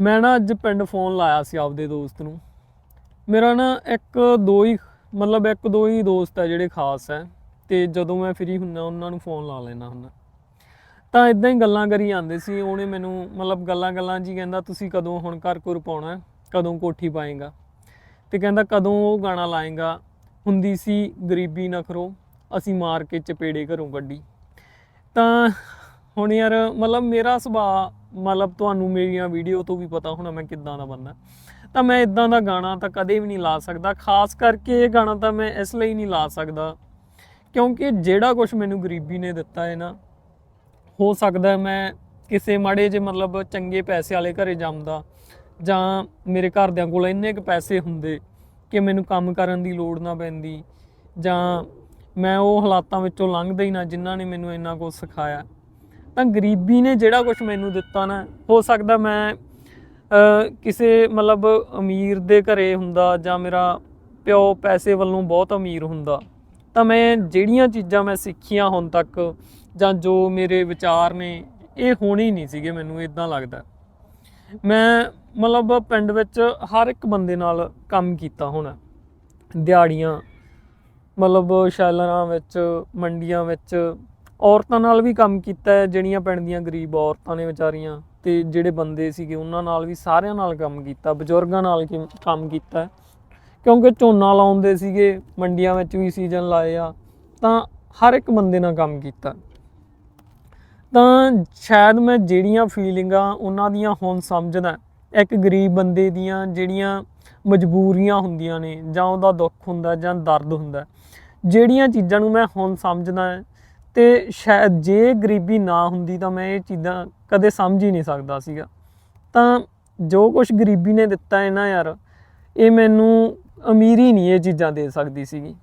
ਮੈਂ ਨਾ ਅੱਜ ਪਿੰਡ ਫੋਨ ਲਾਇਆ ਸੀ ਆਪਦੇ ਦੋਸਤ ਨੂੰ। ਮੇਰਾ ਨਾ ਇੱਕ ਦੋ ਹੀ, ਮਤਲਬ ਇੱਕ ਦੋ ਹੀ ਦੋਸਤ ਹੈ ਜਿਹੜੇ ਖਾਸ ਹੈ, ਤੇ ਜਦੋਂ ਮੈਂ ਫ੍ਰੀ ਹੁੰਨਾ ਉਹਨਾਂ ਨੂੰ ਫੋਨ ਲਾ ਲੈਣਾ ਹੁੰਦਾ। ਤਾਂ ਇਦਾਂ ਹੀ ਗੱਲਾਂ ਕਰੀ ਜਾਂਦੇ ਸੀ, ਉਹਨੇ ਮੈਨੂੰ ਮਤਲਬ ਗੱਲਾਂ ਗੱਲਾਂ ਜੀ ਕਹਿੰਦਾ, ਤੁਸੀਂ ਕਦੋਂ ਹੁਣ ਘਰ ਘੁਰ ਪਾਉਣਾ, ਕਦੋਂ ਕੋਠੀ ਪਾਏਗਾ? ਤੇ ਕਹਿੰਦਾ, ਕਦੋਂ ਉਹ ਗਾਣਾ ਲਾਏਗਾ? ਹੁੰਦੀ ਸੀ, ਗਰੀਬੀ ਨਖਰੋ ਅਸੀਂ ਮਾਰ ਕੇ ਚਪੇੜੇ ਘਰੋਂ ਗੱਡੀ ਤਾਂ ਹੁਣ ਯਾਰ ਮਤਲਬ ਮੇਰਾ ਸੁਭਾਅ ਮਤਲਬ ਤੁਹਾਨੂੰ ਮੇਰੀਆਂ ਵੀਡੀਓ ਤੋਂ ਵੀ ਪਤਾ ਹੋਣਾ ਮੈਂ ਕਿੱਦਾਂ ਦਾ ਬੰਦਾ। ਤਾਂ ਮੈਂ ਇਦਾਂ ਦਾ ਗਾਣਾ ਤਾਂ ਕਦੇ ਵੀ ਨਹੀਂ ਲਾ ਸਕਦਾ, ਖਾਸ ਕਰਕੇ ਇਹ ਗਾਣਾ ਤਾਂ ਮੈਂ ਇਸ ਲਈ ਨਹੀਂ ਲਾ ਸਕਦਾ। ਕਿਉਂਕਿ ਜਿਹੜਾ ਕੁਝ ਮੈਨੂੰ ਗਰੀਬੀ ਨੇ ਦਿੱਤਾ ਹੈ ਨਾ, ਹੋ ਸਕਦਾ ਮੈਂ ਕਿਸੇ ਮਾੜੇ ਜੇ ਮਤਲਬ ਚੰਗੇ ਪੈਸੇ ਵਾਲੇ ਘਰੇ ਜੰਮਦਾ ਜਾਂ ਮੇਰੇ ਘਰਦਿਆਂ ਕੋਲ ਇੰਨੇ ਕੁ ਪੈਸੇ ਹੁੰਦੇ ਕਿ ਮੈਨੂੰ ਕੰਮ ਕਰਨ ਦੀ ਲੋੜ ਨਾ ਪੈਂਦੀ, ਜਾਂ ਮੈਂ ਉਹ ਹਾਲਾਤਾਂ ਵਿੱਚੋਂ ਲੰਘਦਾ ਹੀ ਨਾ ਜਿਨ੍ਹਾਂ ਨੇ ਮੈਨੂੰ ਇੰਨਾ ਕੁਝ ਸਿਖਾਇਆ। ਤਾਂ ਗਰੀਬੀ ਨੇ ਜਿਹੜਾ ਕੁਝ ਮੈਨੂੰ ਦਿੱਤਾ ਨਾ, ਹੋ ਸਕਦਾ ਮੈਂ ਕਿਸੇ ਮਤਲਬ ਅਮੀਰ ਦੇ ਘਰੇ ਹੁੰਦਾ ਜਾਂ ਮੇਰਾ ਪਿਓ ਪੈਸੇ ਵੱਲੋਂ ਬਹੁਤ ਅਮੀਰ ਹੁੰਦਾ, ਤਾਂ ਮੈਂ ਜਿਹੜੀਆਂ ਚੀਜ਼ਾਂ ਮੈਂ ਸਿੱਖੀਆਂ ਹੁਣ ਤੱਕ ਜਾਂ ਜੋ ਮੇਰੇ ਵਿਚਾਰ ਨੇ, ਇਹ ਹੋਣੇ ਹੀ ਨਹੀਂ ਸੀਗੇ ਮੈਨੂੰ ਇਦਾਂ ਲੱਗਦਾ। ਮੈਂ ਮਤਲਬ ਪਿੰਡ ਵਿੱਚ ਹਰ ਇੱਕ ਬੰਦੇ ਨਾਲ ਕੰਮ ਕੀਤਾ ਹੋਣਾ, ਦਿਹਾੜੀਆਂ, ਮਤਲਬ ਸ਼ੈਲਰਾਂ ਵਿੱਚ, ਮੰਡੀਆਂ ਵਿੱਚ ਔਰਤਾਂ ਨਾਲ ਵੀ ਕੰਮ ਕੀਤਾ ਹੈ, ਜਿਹੜੀਆਂ ਪਿੰਡ ਦੀਆਂ ਗਰੀਬ ਔਰਤਾਂ ਨੇ ਵਿਚਾਰੀਆਂ ਤੇ ਜਿਹੜੇ ਬੰਦੇ ਸੀਗੇ, ਉਹਨਾਂ ਨਾਲ ਵੀ ਸਾਰਿਆਂ ਨਾਲ ਕੰਮ ਕੀਤਾ, ਬਜ਼ੁਰਗਾਂ ਨਾਲ ਕੀ- ਕੰਮ ਕੀਤਾ। ਕਿਉਂਕਿ ਝੋਨਾ ਲਾਉਂਦੇ ਸੀਗੇ, ਮੰਡੀਆਂ ਵਿੱਚ ਵੀ ਸੀਜ਼ਨ ਲਾਏ ਆ, ਤਾਂ ਹਰ ਇੱਕ ਬੰਦੇ ਨਾਲ ਕੰਮ ਕੀਤਾ। ਤਾਂ ਸ਼ਾਇਦ ਮੈਂ ਜਿਹੜੀਆਂ ਫੀਲਿੰਗਾਂ ਉਹਨਾਂ ਦੀਆਂ ਹੁਣ ਸਮਝਦਾ। ਇੱਕ ਗਰੀਬ ਬੰਦੇ ਦੀਆਂ ਜਿਹੜੀਆਂ ਮਜਬੂਰੀਆਂ ਹੁੰਦੀਆਂ ਨੇ, ਜਾਂ ਉਹਦਾ ਦੁੱਖ ਹੁੰਦਾ, ਜਾਂ ਦਰਦ ਹੁੰਦਾ, ਜਿਹੜੀਆਂ ਚੀਜ਼ਾਂ ਨੂੰ ਮੈਂ ਹੁਣ ਸਮਝਦਾ ਤੇ ਸ਼ਾਇਦ ਜੇ ਗਰੀਬੀ ਨਾ ਹੁੰਦੀ ਤਾਂ ਮੈਂ ਇਹ ਚੀਜ਼ਾਂ ਕਦੇ ਸਮਝ ਹੀ ਨਹੀਂ ਸਕਦਾ ਸੀਗਾ। ਤਾਂ ਜੋ ਕੁਝ ਗਰੀਬੀ ਨੇ ਦਿੱਤਾ ਹੈ ਨਾ ਯਾਰ, ਇਹ ਮੈਨੂੰ ਅਮੀਰੀ ਨਹੀਂ ਇਹ ਚੀਜ਼ਾਂ ਦੇ ਸਕਦੀ ਸੀਗੀ।